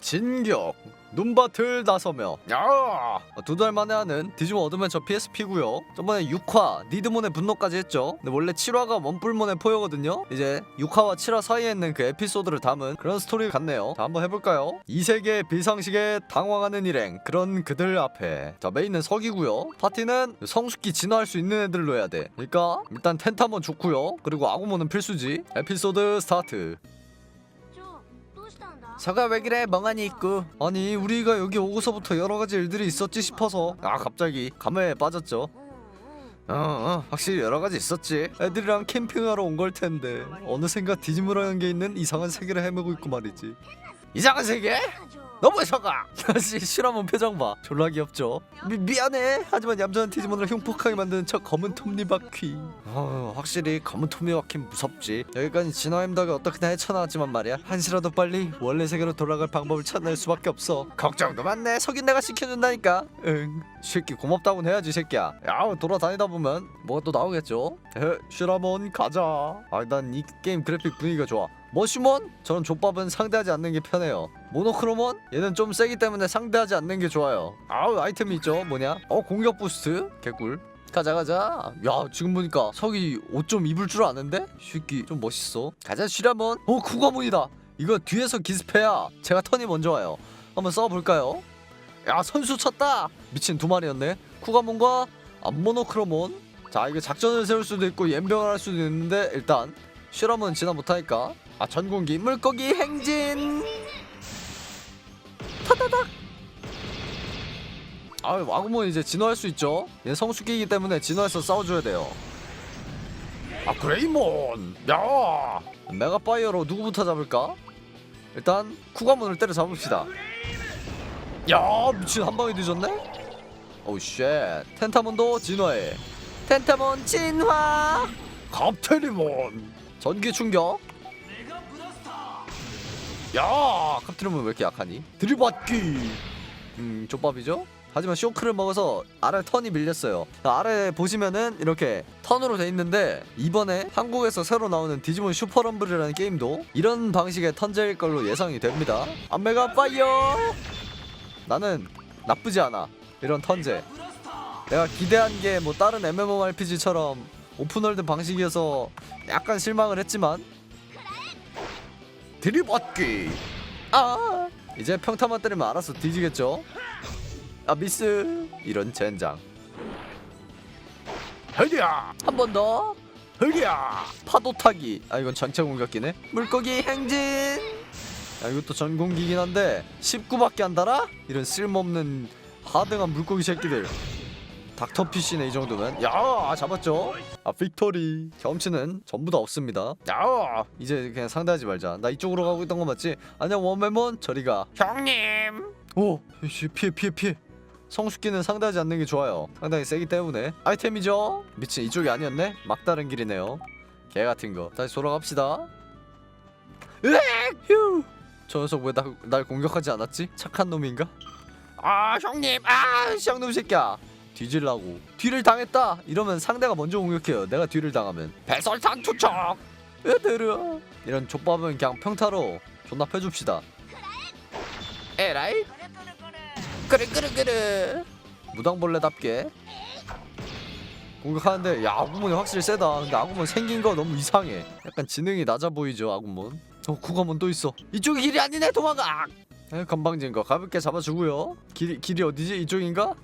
진격 눈밭을 나서며. 두 달 만에 하는 디지몬 어드벤처 PSP고요. 저번에 6화 니드몬의 분노까지 했죠. 근데 원래 7화가 원뿔몬의 포효거든요. 이제 6화와 7화 사이에 있는 그 에피소드를 담은 그런 스토리 같네요. 자 한번 해볼까요? 이 세계 비상식에 당황하는 일행 그런 그들 앞에. 자 메인은 석이고요. 파티는 성숙기 진화할 수 있는 애들로 해야 돼. 그러니까 일단 텐타몬 좋고요. 그리고 아구몬은 필수지. 에피소드 스타트 저가 왜 그래 멍하니 있고 아니 우리가 여기 오고서부터 여러 가지 일들이 있었지 싶어서 아 갑자기 감회에 빠졌죠. 어, 어 확실히 여러 가지 있었지. 애들이랑 캠핑하러 온 걸 텐데 어느샌가 디즈모라는 게 있는 이상한 세계를 헤매고 있고 말이지. 이상한 세계? 너무 서가. 다시 실험은 표정 봐. 졸라 귀엽죠? 미, 미안해. 하지만 얌전한 디지몬을 흉폭하게 만드는 저 검은 톱니바퀴. 어, 확실히 검은 톱니바퀴 무섭지. 여기까지 진화 힘덕이 어떻게든 헤쳐나왔지만 말이야. 한시라도 빨리 원래 세계로 돌아갈 방법을 찾아낼 수밖에 없어. 걱정도 많네. 석인 내가 시켜준다니까. 응. 새끼 고맙다고는 해야지 새끼야. 야 돌아다니다 보면 뭐가 또 나오겠죠? 에 슈라몬 가자. 아난 이 게임 그래픽 분위기가 좋아 머시몬? 저는 족밥은 상대하지 않는 게 편해요. 모노크로몬? 얘는 좀 세기 때문에 상대하지 않는 게 좋아요. 아우 아이템이 있죠. 뭐냐? 어 공격 부스트? 개꿀. 가자 가자. 야 지금 보니까 석이 옷 좀 입을 줄 아는데? 새끼 좀 멋있어. 가자 슈라몬. 어 쿠가몬이다. 이거 뒤에서 기습해야 제가 턴이 먼저 와요. 한번 써볼까요? 야 선수 쳤다! 미친 두 마리였네. 쿠가몬과 아, 모노크로몬. 자 이거 작전을 세울 수도 있고 연병을 할 수도 있는데 일단 슈라몬은 진화 못하니까 아 전공기. 물고기 행진. 타다닥. 아 와구몬 이제 진화할 수 있죠? 얘 성숙기이기 때문에 진화해서 싸워줘야 돼요. 아 그레이몬! 야! 메가파이어로 누구부터 잡을까? 일단 쿠가몬을 때려 잡읍시다. 야 미친 한 방에 뒤졌네? 오우 쉣 텐타몬도 진화해. 텐타몬 진화! 갑테리몬! 전기 충격 야 갑테리몬 왜 이렇게 약하니? 들이받기. 음 족밥이죠? 하지만 쇼크를 먹어서 아래 턴이 밀렸어요. 아래 보시면은 이렇게 턴으로 돼 있는데 이번에 한국에서 새로 나오는 디지몬 슈퍼럼블이라는 게임도 이런 방식의 턴제일 걸로 예상이 됩니다. 안메가 파이어! 나는 나쁘지 않아. 이런 턴제. 내가 기대한 게 뭐 다른 MMORPG처럼 오픈월드 방식이어서 약간 실망을 했지만 들이받기. 아 이제 평타만 때리면 알아서 뒤지겠죠? 아 미스 이런 젠장. 헬리야! 한 번 더. 헬리야! 파도 타기. 아 이건 전체 공격기네. 물고기 행진! 야 이것도 전공기긴 한데 19밖에 안 달아? 이런 쓸모없는 하등한 물고기 새끼들 닥터피쉬네 이 정도면. 야 잡았죠? 아 빅토리. 경험치는 전부 다 없습니다. 야. 이제 그냥 상대하지 말자. 나 이쪽으로 가고 있던 거 맞지? 안녕 원맨몬? 저리가. 형님! 오 씨, 피해 피해 피해. 성숙기는 상대하지 않는 게 좋아요. 상당히 세기 때문에. 아이템이죠? 미친 이쪽이 아니었네? 막다른 길이네요. 개 같은 거. 다시 돌아갑시다. 으악! 휴! 저 녀석 왜 날 공격하지 않았지? 착한 놈인가? 아 형님. 아 쌍놈 새끼야 뒤질라고. 뒤를 당했다! 이러면 상대가 먼저 공격해요. 내가 뒤를 당하면. 배설탄 투척! 으드르 이런 족밥은 그냥 평타로 존나 패줍시다. 에라이? 그래 무당벌레답게. 공격하는데 야 아구몬이 확실히 세다. 근데 아구몬 생긴 거 너무 이상해. 약간 지능이 낮아 보이죠 아구몬 어 구가몬 또 있어. 이쪽이 길이 아니네 도망가! 에, 건방진 거. 가볍게 잡아주고요. 길이 길이 어디지? 이쪽인가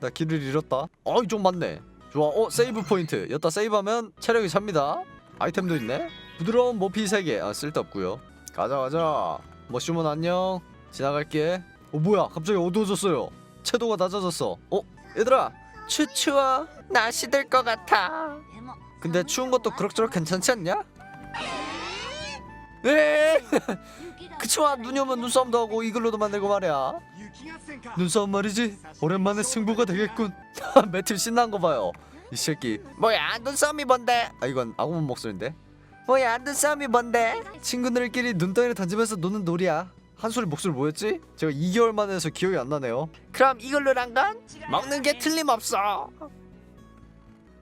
나 길을 잃었다. 어이 좀 맞네. 좋아. 어 세이브 포인트. 여기다 세이브하면 체력이 찹니다. 아이템도 있네. 부드러운 모피 3개. 아 쓸데없고요. 가자 가자. 머시몬 안녕. 지나갈게. 어 뭐야? 갑자기 어두워졌어요. 채도가 낮아졌어. 어 얘들아. 추추와 나 시들 것 같아. 근데 추운 것도 그럭저럭 괜찮지 않냐? 네! 그치와 눈이 오면 눈싸움도 하고 이글로도 만들고 말이야. 눈싸움 말이지. 오랜만에 승부가 되겠군. 매팀 신난 거 봐요. 이 새끼. 뭐야 눈싸움이 뭔데? 아 이건 아구몬 목소리인데. 뭐야 눈싸움이 뭔데? 친구들끼리 눈덩이를 던지면서 노는 놀이야. 한 소리 목소리 뭐였지? 제가 2개월 만에 해서 기억이 안 나네요. 그럼 이글로란 건? 먹는 게 틀림없어.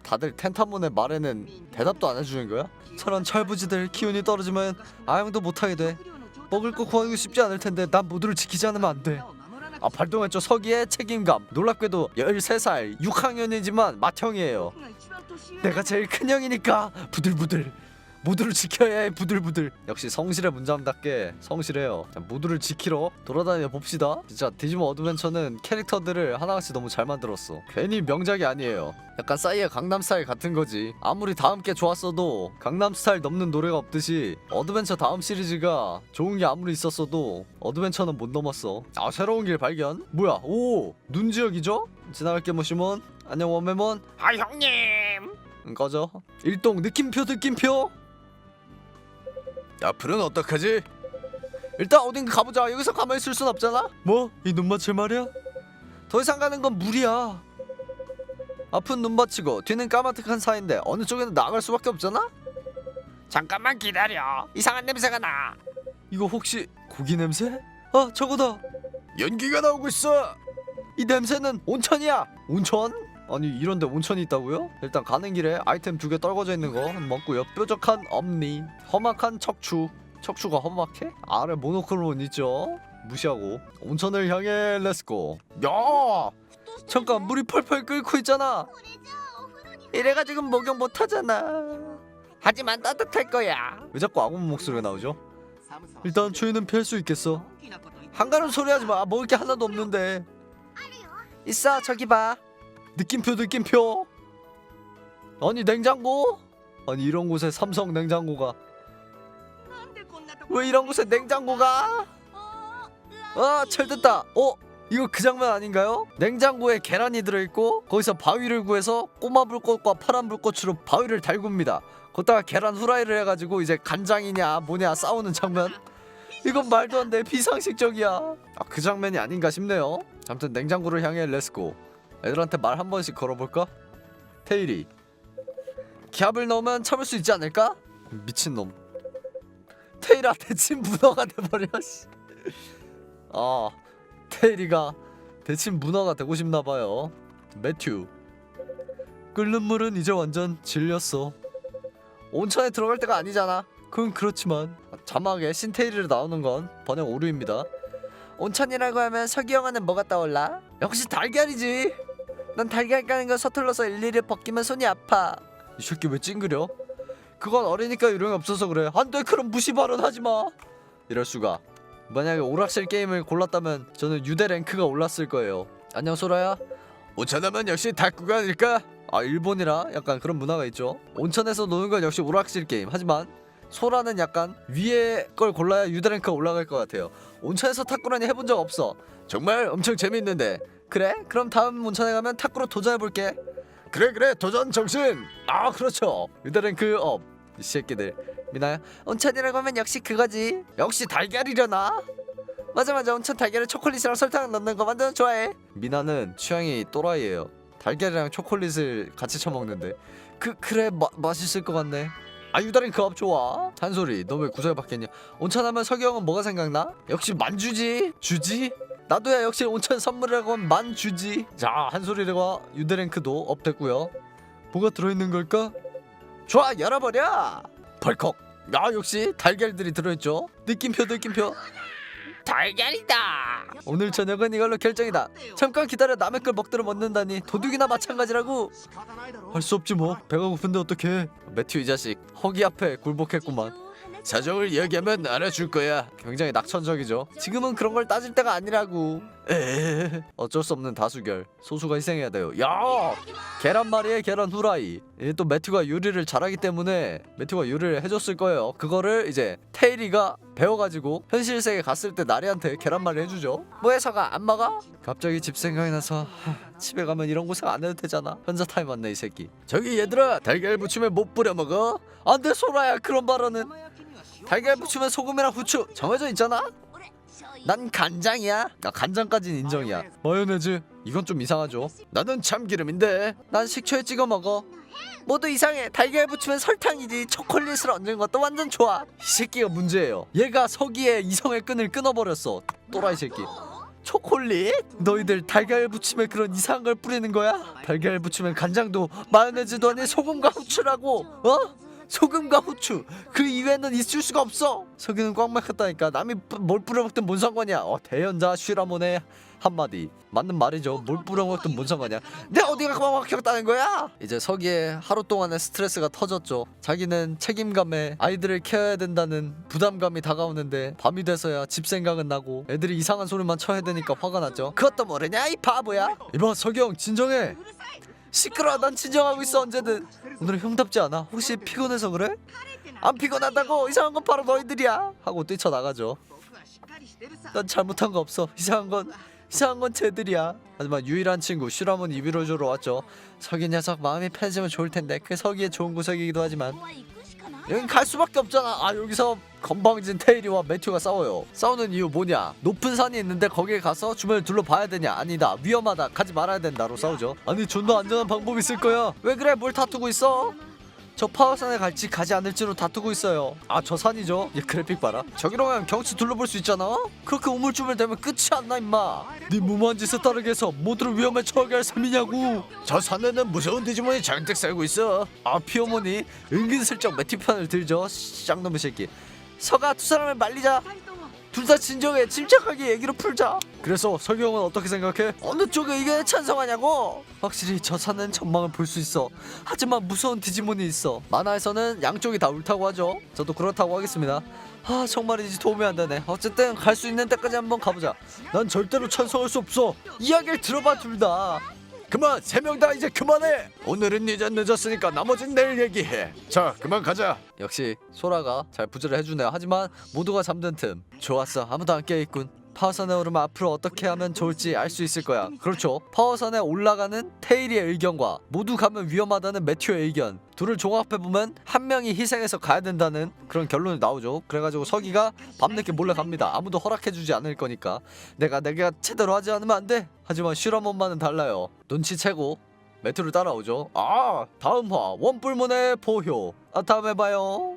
다들 텐타몬의 말에는 대답도 안 해주는 거야? 저런 철부지들 기운이 떨어지면 아영도 못하게 돼 먹을 거 구하기 쉽지 않을 텐데 난 모두를 지키지 않으면 안 돼. 아 발동했죠 서기의 책임감. 놀랍게도 13살 6학년이지만 맏형이에요. 내가 제일 큰 형이니까 부들부들 모두를 지켜야 해 부들부들. 역시 성실의 문장답게 성실해요. 자, 모두를 지키러 돌아다녀 봅시다. 진짜 디지몬 어드벤처는 캐릭터들을 하나같이 너무 잘 만들었어. 괜히 명작이 아니에요. 약간 싸이의 강남스타일 같은 거지. 아무리 다음 게 좋았어도 강남스타일 넘는 노래가 없듯이 어드벤처 다음 시리즈가 좋은 게 아무리 있었어도 어드벤처는 못 넘었어. 아 새로운 길 발견? 뭐야? 오 눈 지역이죠? 지나갈게 모시몬. 안녕 원메몬. 아 형님! 응, 꺼져. 일동 느낌표 느낌표 앞으로는 어떡하지? 일단 어딘가 가보자 여기서 가만히 있을 순 없잖아 뭐? 이 눈밭을 말이야? 더 이상 가는 건 무리야 앞은 눈밭이고 뒤는 까마득한 사이인데 어느 쪽에는 나갈 수밖에 없잖아? 잠깐만 기다려 이상한 냄새가 나 이거 혹시 고기 냄새? 아 저거다 연기가 나오고 있어 이 냄새는 온천이야 온천? 아니 이런데 온천이 있다고요? 일단 가는 길에 아이템 두 개 떨궈져 있는 거 먹고요. 뾰족한 엄니 험악한 척추. 척추가 험악해? 아래 모노크로는 있죠? 무시하고. 온천을 향해 렛츠고 야! 잠깐 물이 펄펄 끓고 있잖아. 이래가지고 목욕 못하잖아. 하지만 따뜻할 거야. 왜 자꾸 아군 목소리가 나오죠? 일단 추위는 피할 수 있겠어. 한가름 소리 하지 마. 먹을 게 하나도 없는데. 있어 저기 봐 느낌표 느낌표. 아니 냉장고? 아니 이런 곳에 삼성 냉장고가. 왜 이런 곳에 냉장고가? 아 철됐다. 어 이거 그 장면 아닌가요? 냉장고에 계란이 들어있고 거기서 바위를 구해서 꼬마 불꽃과 파란 불꽃으로 바위를 달굽니다. 거기다가 계란 후라이를 해가지고 이제 간장이냐 뭐냐 싸우는 장면. 이건 말도 안 돼. 비상식적이야. 아 그 장면이 아닌가 싶네요. 아무튼 냉장고를 향해 렛츠고 애들한테 말 한 번씩 걸어볼까? 테일이. 기압을 넣으면 참을 수 있지 않을까? 미친놈. 테일아 대침 문어가 돼버려 씨. 아 테일이가 대침 문어가 되고 싶나봐요. 매튜. 끓는 물은 이제 완전 질렸어. 온천에 들어갈 때가 아니잖아. 그건 그렇지만. 자막에 신테일이 나오는 건 번역 오류입니다. 온천이라고 하면 영화는 뭐가 떠올라? 역시 달걀이지 난 달걀 까는 거 서툴러서 일일이 벗기면 손이 아파. 이 새끼 왜 찡그려? 그건 어리니까 요령이 없어서 그래. 안돼 그럼 무시 발언 하지 마. 이럴 수가. 만약에 오락실 게임을 골랐다면 저는 유대 랭크가 올랐을 거예요. 안녕 소라야. 온천하면 역시 닭구가 아닐까? 아 일본이라 약간 그런 문화가 있죠. 온천에서 노는 건 역시 오락실 게임. 하지만 소라는 약간 위에 걸 골라야 유대 랭크가 올라갈 것 같아요. 온천에서 탁구라니 해본 적 없어. 정말 엄청 재밌는데 그래? 그럼 다음 온천에 가면 탁구로 도전해볼게. 그래 그래. 도전 정신. 아 그렇죠. 유대 랭크 업 이 새끼들. 미나야 온천이라고 하면 역시 그거지. 역시 달걀이려나? 맞아 맞아. 온천 달걀에 초콜릿이랑 설탕 넣는 거 완전 좋아해. 미나는 취향이 또라이예요. 달걀이랑 초콜릿을 같이 처먹는데. 그 그래 마, 맛있을 것 같네. 아 유다린 그업 좋아. 한소리. 너 왜 구설 받겠냐? 온천하면 서기형은 뭐가 생각나? 역시 만주지. 주지 나도야 역시 온천 선물이라고 하면 만 주지. 자 한소리가 유대랭크도 업 됐고요. 뭐가 들어있는 걸까? 좋아 열어버려! 벌컥. 야 역시 달걀들이 들어있죠. 느낌표 느낌표. 달걀이다! 오늘 저녁은 이걸로 결정이다. 잠깐 기다려 남의 걸 먹들어 먹는다니. 도둑이나 마찬가지라고. 할 수 없지 뭐. 배가 고픈데 어떡해. 매튜 이 자식 허기 앞에 굴복했구만 사정을 이야기하면 알아줄 거야. 굉장히 낙천적이죠. 지금은 그런 걸 따질 때가 아니라고. 에 어쩔 수 없는 다수결. 소수가 희생해야 돼요. 야! 계란말이에 계란 후라이. 이또 매튜가 요리를 잘하기 때문에 매튜가 요리를 해줬을 거예요. 그거를 이제 테일이가 배워가지고 현실 세계 갔을 때 나리한테 계란말이 해주죠. 뭐해 서가 안 먹어? 갑자기 집 생각이 나서 하, 집에 가면 이런 고생 안 해도 되잖아. 혼자 타임 왔네 이 새끼. 저기 얘들아 달걀 부침에 못 뿌려 먹어? 안돼 소라야. 그런 발언은 달걀 부침에 소금이랑 후추 정해져 있잖아? 난 간장이야. 나 간장까진 인정이야. 마요네즈 이건 좀 이상하죠. 나는 참기름인데 난 식초에 찍어 먹어. 모두 이상해. 달걀 부치면 설탕이지. 초콜릿을 얹는 것도 완전 좋아. 이 새끼가 문제예요. 얘가 서기의 이성의 끈을 끊어버렸어. 또라이 새끼. 초콜릿? 너희들 달걀 부침에 그런 이상한 걸 뿌리는 거야? 달걀 부치면 간장도 마요네즈도 아닌 소금과 후추라고. 어? 소금과 후추. 그 이외에는 있을 수가 없어. 석유는 꽉 막혔다니까 남이 뿌- 뭘 뿌려먹든 뭔 상관이야. 어, 대연자 슈라몬의 한마디. 맞는 말이죠. 뭘 뿌려먹든 뭔 상관이야. 내 어디가 꽉 막혔다는 거야? 이제 서기에 하루 동안의 스트레스가 터졌죠. 자기는 책임감에 아이들을 케어해야 된다는 부담감이 다가오는데 밤이 돼서야 집 생각은 나고 애들이 이상한 소리만 쳐야 되니까 화가 났죠. 그것도 모르냐 이 바보야? 이봐 서경 진정해 시끄러워 난 진정하고 있어 언제든. 오늘은 형답지 않아. 혹시 피곤해서 그래? 안 피곤하다고? 이상한 건 바로 너희들이야. 하고 뛰쳐나가죠. 난 잘못한 거 없어. 이상한 건 이상한 건 쟤들이야. 하지만 유일한 친구 슈람은 이비로 주러 왔죠. 서기 녀석 마음이 편해지면 좋을 텐데 그 서기의 좋은 구석이기도 하지만 여긴 갈 수밖에 없잖아. 아 여기서 건방진 테일이와 매튜가 싸워요. 싸우는 이유 뭐냐? 높은 산이 있는데 거기에 가서 주변을 둘러봐야 되냐? 아니다. 위험하다. 가지 말아야 된다로 싸우죠. 아니 존나 안전한 방법이 있을 거야. 왜 그래? 뭘 다투고 있어? 저 파워산에 갈지 가지 않을지로 다투고 있어요. 아 저 산이죠? 얘 그래픽 봐라. 저기로 가면 경치 둘러볼 수 있잖아? 그렇게 우물쭈물대면 끝이 안 나 임마. 네 무모한 짓에 따르게 해서 모두를 위험에 처하게 할 셈이냐고. 저 산에는 무서운 디지몬이 잔뜩 살고 있어. 아 피어머니 은근슬쩍 매튜 편을 들죠? 쌍놈의 새끼. 서가 두 사람을 말리자 둘 다 진정해. 침착하게 얘기로 풀자. 그래서 설경은 어떻게 생각해? 어느 쪽에 이게 찬성하냐고? 확실히 저 산은 전망을 볼 수 있어. 하지만 무서운 디지몬이 있어. 만화에서는 양쪽이 다 옳다고 하죠. 저도 그렇다고 하겠습니다. 아 정말이지 도움이 안 되네. 어쨌든 갈 수 있는 데까지 한번 가보자. 난 절대로 찬성할 수 없어. 이야기를 들어봐 둘다 그만 세 명 다 이제 그만해. 오늘은 이제 늦었으니까 나머진 내일 얘기해. 자 그만 가자. 역시 소라가 잘 부지를 해주네요 하지만 모두가 잠든 틈. 좋았어. 아무도 안 깨있군 파워선에 오르면 앞으로 어떻게 하면 좋을지 알 수 있을 거야. 그렇죠? 파워선에 올라가는 테일이의 의견과 모두 가면 위험하다는 매튜의 의견 둘을 종합해보면 한 명이 희생해서 가야 된다는 그런 결론이 나오죠. 그래가지고 서기가 밤늦게 몰래 갑니다. 아무도 허락해주지 않을 거니까. 내가 내가 제대로 하지 않으면 안돼. 하지만 슈라몬만은 달라요. 눈치채고 매튜를 따라오죠. 아 다음 화 원뿔문의 보효. 아 다음에 봐요